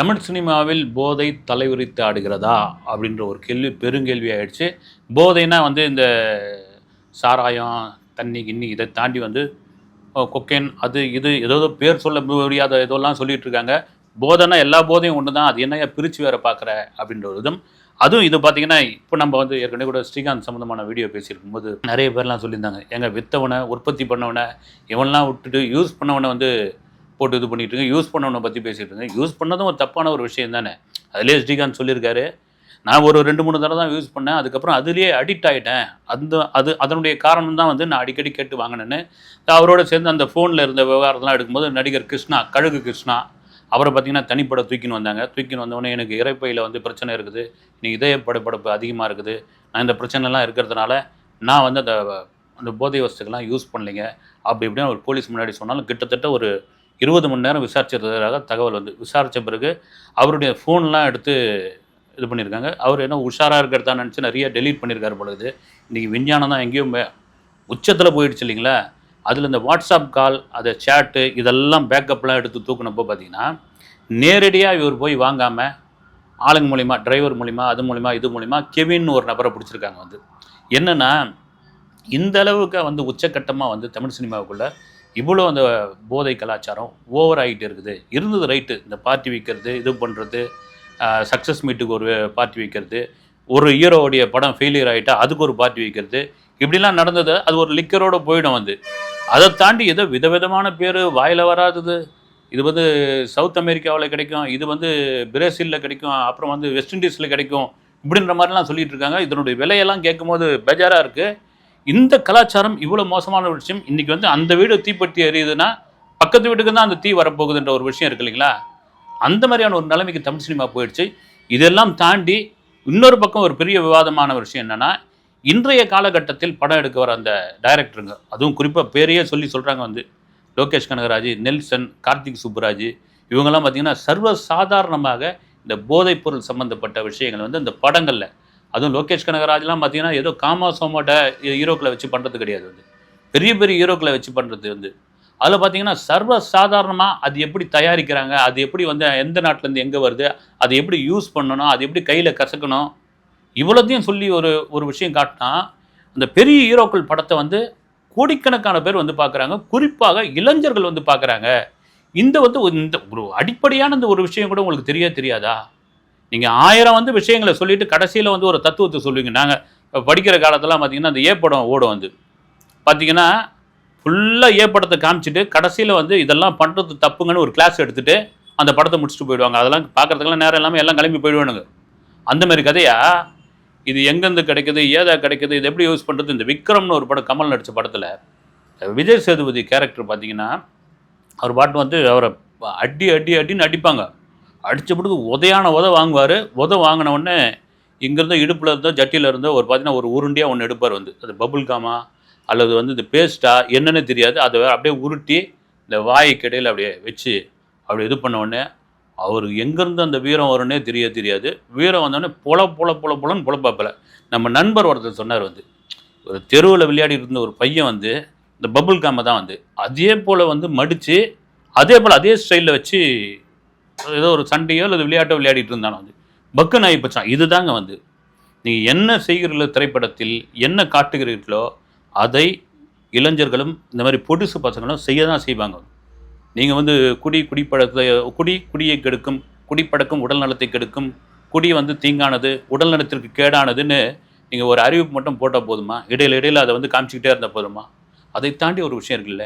தமிழ் சினிமாவில் போதை தலைவிரித்து ஆடுகிறதா அப்படின்ற ஒரு கேள்வி பெருங்கேள்வி ஆயிடுச்சு போதைனா வந்து இந்த சாராயம் தண்ணி கிண்ணி இதை தாண்டி வந்து கொக்கேன் அது இது ஏதோ பேர் சொல்ல முடியாத இதெல்லாம் சொல்லிட்டு இருக்காங்க. போதைனா எல்லா போதையும் ஒன்று தான். அது என்னையா பிரித்து வேற பார்க்குற அப்படின்ற ஒரு இதும். அதுவும் இது பார்த்தீங்கன்னா இப்போ நம்ம வந்து ஏற்கனவே கூட ஸ்ரீகாந்த் சம்மந்தமான வீடியோ பேசியிருக்கும்போது நிறைய பேர்லாம் சொல்லியிருந்தாங்க. எங்கள் வித்தவனை உற்பத்தி பண்ணவனை இவன்லாம் விட்டுட்டு யூஸ் பண்ணவனை வந்து போட்டு இது பண்ணிட்டு இருங்க யூஸ் பண்ணவனை பற்றி பேசிகிட்டு இருங்க யூஸ் பண்ணதும் ஒரு தப்பான ஒரு விஷயம் தானே? அதுலேயே ஸ்ரீகாந்த் சொல்லியிருக்காரு. நான் ஒரு ரெண்டு மூணு தடவை தான் யூஸ் பண்ணேன். அதுக்கப்புறம் அதுலேயே அடிக்ட் ஆகிட்டேன் அந்த அது அதனுடைய காரணம் தான் வந்து நான் அடிக்கடி கேட்டு வாங்கினேன்னு. அவரோட சேர்ந்து அந்த ஃபோனில் இருந்த விவகாரத்தெலாம் எடுக்கும்போது நடிகர் கிருஷ்ணா கழுகு கிருஷ்ணா அவரை பார்த்தீங்கன்னா தனிப்பட தூக்கின்னு வந்தாங்க. தூக்கின்னு வந்தவொடனே எனக்கு இறைப்பையில் வந்து பிரச்சனை இருக்குது. எனக்கு இதய படப்படப்பு அதிகமாக இருக்குது. நான் இந்த பிரச்சனைலாம் இருக்கிறதுனால நான் வந்து அந்த அந்த போதை வஸ்துக்கெல்லாம் யூஸ் பண்ணலைங்க. அப்படி இப்படின்னு ஒரு போலீஸ் முன்னாடி சொன்னாலும் கிட்டத்தட்ட ஒரு இருபது மணி நேரம் விசாரிச்சதாக தகவல் வந்து விசாரித்த பிறகு அவருடைய ஃபோன்லாம் எடுத்து இது பண்ணியிருக்காங்க. அவர் என்ன உஷாராக இருக்கிறதா நினச்சி நிறைய டெலீட் பண்ணியிருக்காரு பொழுது இன்றைக்கி விஞ்ஞானம் தான் எங்கேயும் உச்சத்தில் போயிடுச்சு இல்லைங்களா? அதில் இந்த வாட்ஸ்அப் கால் அதை சேட்டு இதெல்லாம் பேக்கப்லாம் எடுத்து தூக்குனப்போ பார்த்தீங்கன்னா நேரடியாக இவர் போய் வாங்காமல் ஆளுங்க மூலிமா டிரைவர் மூலிமா அது மூலிமா இது மூலிமா கெவின்னு ஒரு நபரை பிடிச்சிருக்காங்க வந்து. என்னென்னா இந்த அளவுக்கு வந்து உச்சக்கட்டமாக வந்து தமிழ் சினிமாவுக்குள்ளே இவ்வளோ அந்த போதை கலாச்சாரம் ஓவர் ஆகிட்டு இருக்குது. இருந்தது ரைட்டு இந்த பார்ட்டி வைக்கிறது இது பண்ணுறது சக்ஸஸ் மீட்டுக்கு ஒரு பார்ட்டி வைக்கிறது. ஒரு ஹீரோவுடைய படம் ஃபெயிலியர் ஆகிட்டா அதுக்கு ஒரு பார்ட்டி வைக்கிறது. இப்படிலாம் நடந்தது அது ஒரு லிக்கரோடு போயிடும் வந்து. அதை தாண்டி ஏதோ விதவிதமான பேர் வாயில் வராதது. இது வந்து சவுத் அமெரிக்காவில் கிடைக்கும் இது வந்து பிரேசிலில் கிடைக்கும் அப்புறம் வந்து வெஸ்ட் இண்டீஸில் கிடைக்கும் இப்படின்ற மாதிரிலாம் சொல்லிட்டு இருக்காங்க. இதனுடைய விலையெல்லாம் கேட்கும்போது பெஜாராக இருக்குது இந்த கலாச்சாரம் இவ்வளோ மோசமான ஒரு விஷயம். இன்றைக்கி வந்து அந்த வீடு தீப்பற்றி எரியுதுன்னா பக்கத்து வீட்டுக்கு தான் அந்த தீ வரப்போகுதுன்ற ஒரு விஷயம் இருக்கு இல்லைங்களா? அந்த மாதிரியான ஒரு நிலைமைக்கு தமிழ் சினிமா போயிடுச்சு. இதெல்லாம் தாண்டி இன்னொரு பக்கம் ஒரு பெரிய விவாதமான ஒரு விஷயம் என்னென்னா இன்றைய காலகட்டத்தில் படம் எடுக்க வர அந்த டைரக்டருங்க அதுவும் குறிப்பாக பேரையே சொல்லி சொல்கிறாங்க வந்து லோகேஷ் கனகராஜ் நெல்சன் கார்த்திக் சுப்புராஜ் இவங்கெல்லாம் பார்த்தீங்கன்னா சர்வ சாதாரணமாக இந்த போதைப்பொருள் சம்மந்தப்பட்ட விஷயங்கள் வந்து இந்த படங்களில் அதுவும் லோகேஷ் கனகராஜ்லாம் பார்த்தீங்கன்னா ஏதோ காமா சோமோட்ட ஹீரோக்களை வச்சு பண்ணுறது கிடையாது வந்து. பெரிய பெரிய ஹீரோக்களை வச்சு பண்ணுறது வந்து. அதில் பார்த்தீங்கன்னா சர்வ சாதாரணமாக அது எப்படி தயாரிக்கிறாங்க அது எப்படி வந்து எந்த நாட்டிலேருந்து எங்கே வருது அதை எப்படி யூஸ் பண்ணணும் அது எப்படி கையில் கசக்கணும் இவ்வளோத்தையும் சொல்லி ஒரு ஒரு விஷயம் காட்டினா அந்த பெரிய ஹீரோக்கள் படத்தை வந்து கோடிக்கணக்கான பேர் வந்து பார்க்குறாங்க. குறிப்பாக இளைஞர்கள் வந்து பார்க்குறாங்க. இந்த வந்து இந்த ஒரு அடிப்படையான இந்த ஒரு விஷயம் கூட உங்களுக்கு தெரிய தெரியாதா? நீங்கள் ஆயிரம் வந்து விஷயங்களை சொல்லிட்டு கடைசியில் வந்து ஒரு தத்துவத்தை சொல்லுவீங்க. நாங்கள் படிக்கிற காலத்தெல்லாம் பார்த்தீங்கன்னா அந்த ஏ படம் ஓடும் வந்து பார்த்தீங்கன்னா ஃபுல்லாக ஏ படத்தை காமிச்சிட்டு கடைசியில் வந்து இதெல்லாம் பண்ணுறது தப்புங்கன்னு ஒரு கிளாஸ் எடுத்துகிட்டு அந்த படத்தை முடிச்சுட்டு போயிடுவாங்க. அதெல்லாம் பார்க்குறதுக்கெல்லாம் நேரம் இல்லாமல் எல்லாம் கிளம்பி போயிடுவானுங்க. அந்தமாரி கதையா? இது எங்கேருந்து கிடைக்குது? ஏதா கிடைக்குது? இது எப்படி யூஸ் பண்ணுறது இந்த விக்ரம்னு ஒரு படம் கமல் நடித்த படத்தில் விஜய் சேதுபதி கேரக்டர் பார்த்தீங்கன்னா அவர் பாட்டு வந்து அவரை அடி அடி அடின்னு அடிப்பாங்க. அடித்த பிறகு உதையான உதை வாங்குவார். உதை வாங்கினவுடனே இங்கேருந்தோ இடுப்பில் இருந்தோ ஜட்டியில் இருந்தோ ஒரு பார்த்தீங்கன்னா ஒரு உருண்டியாக ஒன்று எடுப்பார் வந்து. அது பபுள் காமா அல்லது வந்து இந்த பேஸ்ட்டா என்னென்னு தெரியாது. அதை அப்படியே உருட்டி இந்த வாய்க்கு அப்படியே வச்சு அப்படி இது பண்ண உடனே அவர் எங்கேருந்து அந்த வீரம் வரும்னே தெரிய தெரியாது. வீரம் வந்தோடனே புல புல பொல புலன்னு புலப்பாப்பில். நம்ம நண்பர் ஒருத்தர் சொன்னார் வந்து ஒரு தெருவில் விளையாடி இருந்த ஒரு பையன் வந்து இந்த பபுள் காமை தான் வந்து அதே போல் வந்து மடித்து அதே போல் அதே ஸ்டைலில் வச்சு ஏதோ ஒரு சண்டையோ அல்லது விளையாட்டோ விளையாடிட்டு இருந்தானோ வந்து பக்குன்னு ஆகி போச்சான். இதுதாங்க வந்து. நீங்கள் என்ன செய்கிறீர்களோ திரைப்படத்தில் என்ன காட்டுகிறீர்களோ அதை இளைஞர்களும் இந்த மாதிரி பொடுசு பசங்களும் செய்ய தான் செய்வாங்க. நீங்கள் வந்து குடி குடிப்பழக்கத்தை குடி குடியை கெடுக்கும் குடிப்பழக்கம் உடல் நலத்தை கெடுக்கும் குடி வந்து தீங்கானது உடல் நலத்திற்கு கேடானதுன்னு நீங்கள் ஒரு அறிவிப்பு மட்டும் போட்டால் போதுமா? இடையில இடையில அதை வந்து காமிச்சிக்கிட்டே இருந்தால் போதுமா? அதை தாண்டி ஒரு விஷயம் இருக்குல்ல.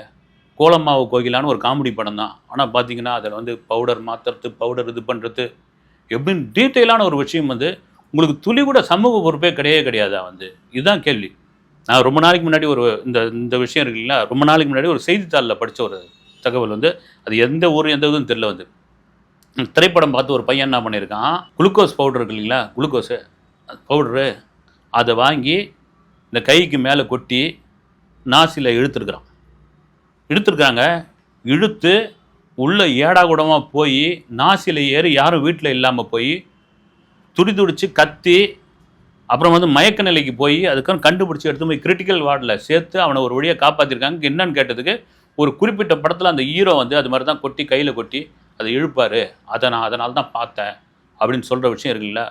கோலம்மாவு கோகிலான்னு ஒரு காமெடி படம் தான் ஆனால் பார்த்தீங்கன்னா அதில் வந்து பவுடர் மாற்றுறது பவுடர் இது பண்ணுறது எப்படின்னு டீட்டெயிலான ஒரு விஷயம் வந்து உங்களுக்கு துளி கூட சமூக பொறுப்பே கிடையவே கிடையாதா வந்து? இதுதான் கேள்வி. நான் ரொம்ப நாளைக்கு முன்னாடி ஒரு இந்த இந்த விஷயம் இருக்குல்ல ரொம்ப நாளைக்கு முன்னாடி ஒரு செய்தித்தாளில் படித்த ஒரு தகவல் வந்து அது எந்த ஊர் எந்த இதுவும் தெரில வந்து. திரைப்படம் பார்த்து ஒரு பையன் என்ன பண்ணியிருக்கான்? குளுக்கோஸ் பவுடர் இருக்கு இல்லைங்களா? குளுக்கோஸு. பவுடரு அதை வாங்கி இந்த கைக்கு மேலே கொட்டி நாசியில் இழுத்துருக்குறான். இழுத்துருக்காங்க. இழுத்து உள்ளே ஏடா கூடமாக போய் நாசியில் ஏறி யாரும் வீட்டில் இல்லாமல் போய் துடி துடிச்சு கத்தி அப்புறம் வந்து மயக்க நிலைக்கு போய் அதுக்கப்புறம் கண்டுபிடிச்சி எடுத்து போய் கிரிட்டிக்கல் வார்டில் சேர்த்து அவனை ஒரு வழியாக காப்பாற்றிருக்காங்க என்னன்னு கேட்டதுக்கு ஒரு குறிப்பிட்ட படத்தில் அந்த ஹீரோ வந்து அது மாதிரி தான் கொட்டி கையில் கொட்டி அதை இழுப்பார். அதை நான் அதனால தான் பார்த்தேன் அப்படின்னு சொல்கிற விஷயம் இருக்குல்ல.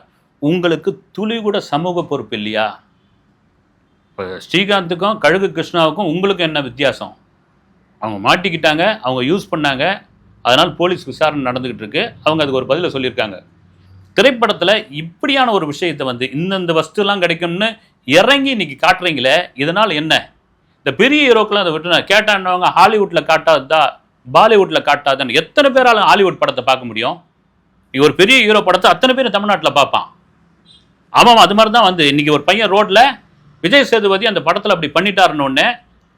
உங்களுக்கு துளி கூட சமூக பொறுப்பு இல்லையா? இப்போ ஸ்ரீகாந்துக்கும் கழுகு கிருஷ்ணாவுக்கும் உங்களுக்கும் என்ன வித்தியாசம்? அவங்க மாட்டிக்கிட்டாங்க அவங்க யூஸ் பண்ணாங்க. அதனால் போலீஸ் விசாரணை நடந்துக்கிட்டு இருக்கு. அவங்க அதுக்கு ஒரு பதிலை சொல்லியிருக்காங்க. திரைப்படத்தில் இப்படியான ஒரு விஷயத்தை வந்து இந்தந்த வஸ்துலாம் கிடைக்கும்னு இறங்கி இன்னைக்கு காட்டுறீங்களே இதனால் என்ன? இந்த பெரிய ஹீரோக்கெல்லாம் அதை விட்டு கேட்டான்னவங்க ஹாலிவுட்டில் காட்டாதா பாலிவுட்டில் காட்டாதான்னு எத்தனை பேராலும் ஹாலிவுட் படத்தை பார்க்க முடியும்? நீ ஒரு பெரிய ஹீரோ படத்தை அத்தனை பேர் தமிழ்நாட்டில் பார்ப்பான். ஆமாம் அது மாதிரி தான் வந்து இன்னைக்கு ஒரு பையன் ரோட்டில் விஜய் சேதுபதி அந்த படத்தில் அப்படி பண்ணிட்டாருன்னு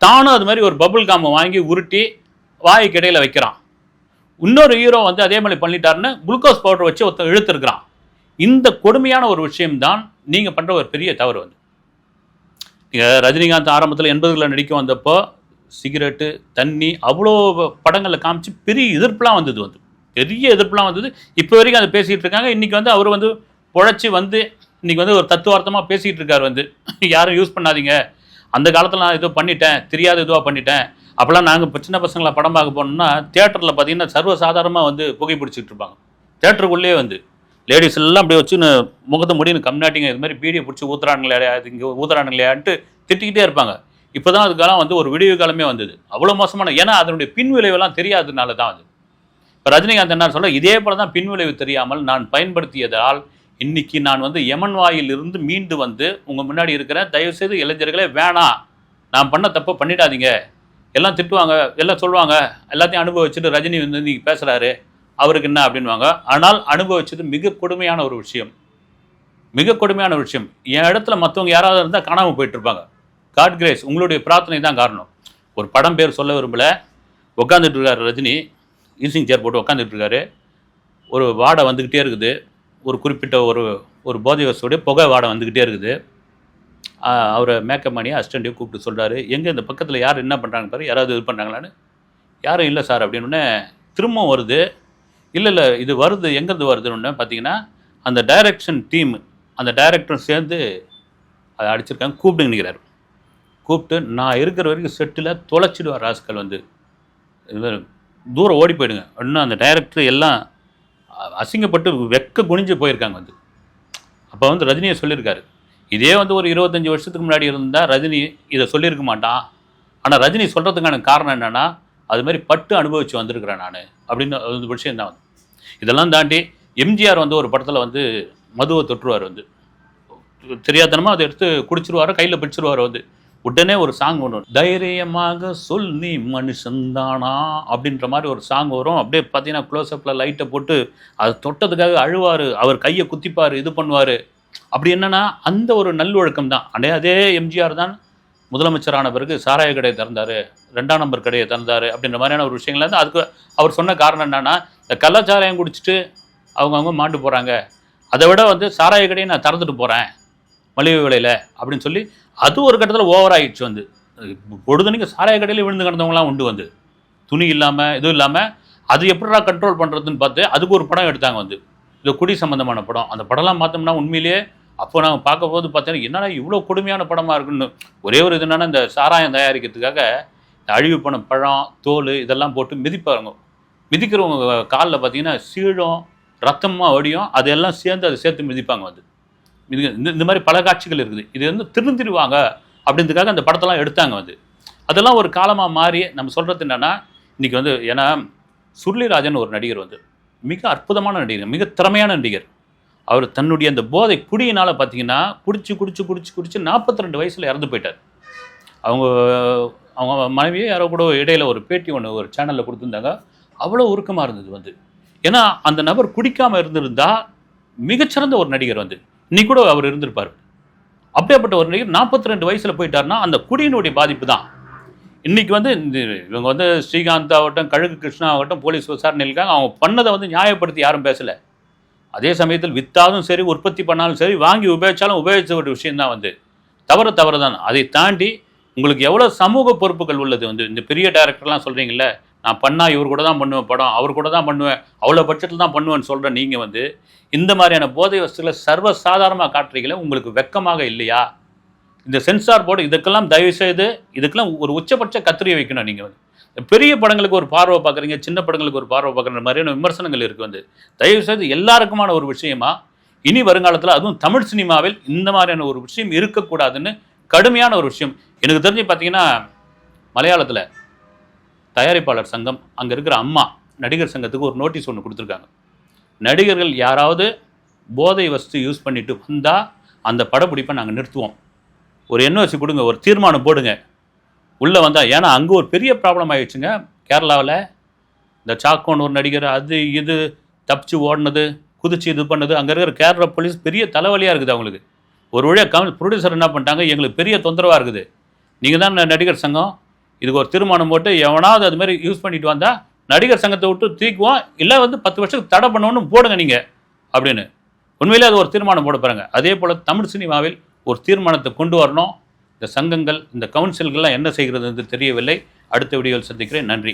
தானும் அது மாதிரி ஒரு பபுள் காமை வாங்கி உருட்டி வாய்க்கு இடையில வைக்கிறான். இன்னொரு ஹீரோ வந்து அதே மாதிரி பண்ணிட்டாருன்னு குளுக்கோஸ் பவுடர் வச்சு ஒருத்தன் இழுத்துருக்கிறான். இந்த கொடுமையான ஒரு விஷயம்தான் நீங்கள் பண்ணுற ஒரு பெரிய தவறு வந்து. நீங்கள் ரஜினிகாந்த் ஆரம்பத்தில் எண்பதுகளில் நடிக்க வந்தப்போ சிகரெட்டு தண்ணி அவ்வளோ படங்களில் காமிச்சு பெரிய எதிர்ப்புலாம் வந்தது வந்து. பெரிய எதிர்ப்புலாம் வந்தது. இப்போ வரைக்கும் அதை பேசிகிட்டு இருக்காங்க. இன்றைக்கி வந்து அவர் வந்து பொழைச்சி வந்து இன்றைக்கி வந்து ஒரு தத்துவார்த்தமாக பேசிகிட்டு இருக்கார் வந்து. யாரும் யூஸ் பண்ணாதீங்க. அந்த காலத்தில் நான் ஏதோ பண்ணிட்டேன் தெரியாத இதுவாக பண்ணிட்டேன். அப்போல்லாம் நாங்கள் இப்போ சின்ன பசங்களை படம் பார்க்க போனோம்னா தேட்டரில் பார்த்தீங்கன்னா சர்வசாதாரணமாக வந்து புகை பிடிச்சிட்டு இருப்பாங்க. தேட்டருக்குள்ளேயே வந்து. லேடிஸ் எல்லாம் அப்படியே வச்சு முகத்தை முடின்னு கம்னாட்டிங்க இது மாதிரி பீடியை பிடிச்சி ஊத்துறானுங்களே அது இங்கே ஊத்துறானுங்களேன்ட்டு திட்டிக்கிட்டே இருப்பாங்க. இப்போ தான் அதுக்கெல்லாம் வந்து ஒரு விடிவு காலமே வந்தது. அவ்வளோ மோசமான ஏன்னா அதனுடைய பின்விளைவெல்லாம் தெரியாததுனால தான் அது. இப்போ ரஜினிகாந்த் என்ன சொல்ல இதே போல தான் பின்விளைவு தெரியாமல் நான் பயன்படுத்தியதால் இன்னைக்கு நான் வந்து யமன் வாயில் இருந்து மீண்டு வந்து உங்கள் முன்னாடி இருக்கிறேன் தயவுசெய்து இளைஞர்களே வேணாம் நான் பண்ண தப்பு பண்ணிடாதீங்க. எல்லாம் திட்டுவாங்க எல்லாம் சொல்லுவாங்க. எல்லாத்தையும் அனுபவிச்சுட்டு ரஜினி வந்து நீங்கள் பேசுகிறாரு அவருக்கு என்ன? அப்படின்வாங்க ஆனால் அனுபவிச்சது மிக கொடுமையான ஒரு விஷயம். மிக கொடுமையான ஒரு விஷயம். என் இடத்துல மற்றவங்க யாராவது இருந்தால் காணாமல் போயிட்டுருப்பாங்க. காட் கிரேஸ் உங்களுடைய பிரார்த்தனை தான் காரணம். ஒரு படம் பேர் சொல்ல விரும்பல. உட்காந்துட்டு இருக்காரு ரஜினி. ஈசிங் சேர் போட்டு உட்காந்துட்டு இருக்காரு. ஒரு வாடை வந்துக்கிட்டே இருக்குது. ஒரு குறிப்பிட்ட ஒரு ஒரு போதை வசதியோடைய புகை வாடம் வந்துக்கிட்டே இருக்குது. அவரை மேக்கப் பண்ணி அசிஸ்டண்ட்டையும் கூப்பிட்டு சொல்கிறாரு எங்கே இந்த பக்கத்தில் யார் என்ன பண்ணுறாங்க பாரு யாராவது இது பண்ணுறாங்களான்னு யாரும் இல்லை சார் அப்படின்னு திரும்பவும் வருது. இல்லை இல்லை இது வருது எங்கேருந்து வருதுன்னு பார்த்தீங்கன்னா அந்த டைரக்ஷன் டீம் அந்த டைரக்டரும் சேர்ந்து அதை அடிச்சிருக்காங்க கூப்பிட்டு நிற்கிறார் கூப்பிட்டு நான் இருக்கிற வரைக்கும் செட்டில் தொலைச்சிடுவார் ராஸ்கல் வந்து. இது மாதிரி தூரம் ஓடி போயிடுங்க. இன்னும் அந்த டைரக்டர் எல்லாம் அசிங்கப்பட்டு வெக்க குனிஞ்சு போயிருக்காங்க வந்து. அப்போ வந்து ரஜினியை சொல்லியிருக்காரு. இதே வந்து ஒரு இருபத்தஞ்சி வருஷத்துக்கு முன்னாடி இருந்தால் ரஜினி இதை சொல்லியிருக்க மாட்டான் ஆனால் ரஜினி சொல்கிறதுக்கான காரணம் என்னென்னா அது மாதிரி பட்டு அனுபவித்து வந்திருக்கிறேன் நான் அப்படின்னு ஒரு விஷயம் தான் வந்து. இதெல்லாம் தாண்டி எம்ஜிஆர் வந்து ஒரு படத்தில் வந்து மதுவை தொற்றுவார் வந்து. தெரியாதனமாக அதை எடுத்து குடிச்சிருவார் கையில் பிடிச்சிருவார் வந்து. உடனே ஒரு சாங் ஒன்று வரும். தைரியமாக சொல் நீ மனுஷந்தானா அப்படின்ற மாதிரி ஒரு சாங் வரும். அப்படியே பார்த்தீங்கன்னா க்ளோஸ்அப்பில் லைட்டை போட்டு அது தொட்டதுக்காக அழுவார். அவர் கையை குத்திப்பார் இது பண்ணுவார். அப்படி என்னன்னா அந்த ஒரு நல்லொழுக்கம் தான். அதே அதே எம்ஜிஆர் தான் முதலமைச்சரான பிறகு சாராய கடையை திறந்தார். ரெண்டாம் நம்பர் கடையை திறந்தார் அப்படின்ற மாதிரியான ஒரு விஷயங்கள் வந்து அதுக்கு அவர் சொன்ன காரணம் என்னென்னா இந்த கள்ளச்சாராயம் குடிச்சிட்டு அவங்கவுங்க மாண்டு போகிறாங்க அதை விட வந்து சாராய கடையை நான் திறந்துட்டு போகிறேன் மலிவு விலையில் அப்படின்னு சொல்லி அது ஒரு கட்டத்தில் ஓவர் ஆயிடுச்சு வந்து. பொழுதுனைக்கு சாராய கடையில் விழுந்து கிடந்தவங்களாம் உண்டு வந்து. துணி இல்லாமல் இதுவும் இல்லாமல் அது எப்படிடா கண்ட்ரோல் பண்ணுறதுன்னு பார்த்து அதுக்கு ஒரு படம் எடுத்தாங்க வந்து. இது குடி சம்மந்தமான படம். அந்த படம்லாம் பார்த்தோம்னா உண்மையிலேயே அப்போ நாங்கள் பார்க்கும்போது பார்த்தீங்கன்னா என்னடா இவ்வளோ கொடுமையான படமாக இருக்குன்னு. ஒரே ஒரு இது என்னன்னா இந்த சாராயம் தயாரிக்கிறதுக்காக இந்த அழிவு பண்ண பழம் தோல் இதெல்லாம் போட்டு மிதிப்பாங்க. மிதிக்கிறவங்க காலில் பார்த்தீங்கன்னா சீழம் ரத்தமாக வடியும் அதெல்லாம் சேர்ந்து அதை சேர்த்து மிதிப்பாங்க வந்து. இது இந்த இந்த மாதிரி பல காட்சிகள் இருக்குது. இது வந்து திருந்திருவாங்க அப்படின்றதுக்காக அந்த படத்தெல்லாம் எடுத்தாங்க வந்து. அதெல்லாம் ஒரு காலமாக மாறி நம்ம சொல்கிறது என்னென்னா இன்றைக்கி வந்து ஏன்னா சுருளிராஜன் ஒரு நடிகர் வந்து மிக அற்புதமான நடிகர் மிக திறமையான நடிகர். அவர் தன்னுடைய அந்த போதை குடியினால் பார்த்தீங்கன்னா குடிச்சு குடிச்சு குடிச்சு குடிச்சு 42 ரெண்டு வயசில் இறந்து போயிட்டார். அவங்க அவங்க மனைவியே யாரோ கூட இடையில ஒரு பேட்டி ஒன்று ஒரு சேனலில் கொடுத்துருந்தாங்க. அவ்வளோ உருக்கமாக இருந்தது வந்து. ஏன்னா அந்த நபர் குடிக்காமல் இருந்திருந்தால் மிகச்சிறந்த ஒரு நடிகர் வந்து. இன்னைக்கு கூட அவர் இருந்திருப்பார். அப்படியாப்பட்ட ஒரு நடிகர் 42 ரெண்டு வயசில் போயிட்டாருன்னா அந்த குடியினுடைய பாதிப்பு தான். இன்றைக்கி வந்து இந்த இவங்க வந்து ஸ்ரீகாந்த் ஆகட்டும் கழுகு கிருஷ்ணா ஆகட்டும் போலீஸ் விசாரணை இருக்காங்க. அவங்க பண்ணதை வந்து நியாயப்படுத்தி யாரும் பேசலை. அதே சமயத்தில் வித்தாலும் சரி உற்பத்தி பண்ணாலும் சரி வாங்கி உபயோகிச்சாலும் உபயோகிச்ச ஒரு விஷயந்தான் வந்து. தவறு தவறு தான். அதை தாண்டி உங்களுக்கு எவ்வளோ சமூக பொறுப்புகள் உள்ளது வந்து இந்த பெரிய டைரக்டர்லாம் சொல்கிறீங்களே நான் பண்ணால் இவர் கூட தான் பண்ணுவேன் படம் அவர் கூட தான் பண்ணுவேன் அவ்வளோ பட்ஜெட்டில் தான் பண்ணுவேன்னு சொல்கிற நீங்கள் வந்து இந்த மாதிரியான போதை வசதியில் சர்வ சாதாரணமாக காட்டுறீங்களே உங்களுக்கு வெக்கமாக இல்லையா? இந்த சென்சார் போர்டு இதுக்கெல்லாம் தயவு செய்து இதுக்கெல்லாம் ஒரு உச்சபட்ச கத்திரியை வைக்கணும் நீங்கள் வந்து. பெரிய படங்களுக்கு ஒரு பார்வை பார்க்குறீங்க சின்ன படங்களுக்கு ஒரு பார்வை பார்க்குற மாதிரியான விமர்சனங்கள் இருக்குது வந்து. தயவு செய்து எல்லாருக்குமான ஒரு விஷயமா இனி வருங்காலத்தில் அதுவும் தமிழ் சினிமாவில் இந்த மாதிரியான ஒரு விஷயம் இருக்கக்கூடாதுன்னு கடுமையான ஒரு விஷயம். எனக்கு தெரிஞ்சு பார்த்தீங்கன்னா மலையாளத்தில் தயாரிப்பாளர் சங்கம் அங்கே இருக்கிற அம்மா நடிகர் சங்கத்துக்கு ஒரு நோட்டீஸ் ஒன்று கொடுத்துருக்காங்க. நடிகர்கள் யாராவது போதை வஸ்து யூஸ் பண்ணிட்டு வந்தால் அந்த படப்பிடிப்பை நாங்கள் நிறுத்துவோம். ஒரு என்ஓசி கொடுங்க ஒரு தீர்மானம் போடுங்க. உள்ளே வந்தால் ஏன்னா அங்கே ஒரு பெரிய ப்ராப்ளம் ஆகிடுச்சுங்க கேரளாவில் இந்த சாக்கோன் ஒரு நடிகர் அது இது தப்பிச்சு ஓடினது குதிச்சு இது பண்ணது அங்கே இருக்கிற கேரளா போலீஸ் பெரிய தலைவலியாக இருக்குது அவங்களுக்கு. ஒரு வழியாக கமல் ப்ரொடியூசர் என்ன பண்ணிட்டாங்க எங்களுக்கு பெரிய தொந்தரவாக இருக்குது. நீங்கள் தான் நடிகர் சங்கம் இதுக்கு ஒரு தீர்மானம் போட்டு எவனாவது அது மாதிரி யூஸ் பண்ணிட்டு வந்தால் நடிகர் சங்கத்தை விட்டு தூக்குவோம் இல்லை வந்து பத்து வருஷத்துக்கு தடை பண்ணணும்னு போடுங்க நீங்கள் அப்படின்னு. உண்மையிலே அது ஒரு தீர்மானம் போட பாருங்க அதே போல் தமிழ் சினிமாவில் ஒரு தீர்மானத்தை கொண்டு வரணும். இந்த சங்கங்கள் இந்த கவுன்சில்கள்லாம் என்ன செய்கிறது என்று தெரியவில்லை. அடுத்த வீடியோவில் சந்திக்கிறேன். நன்றி.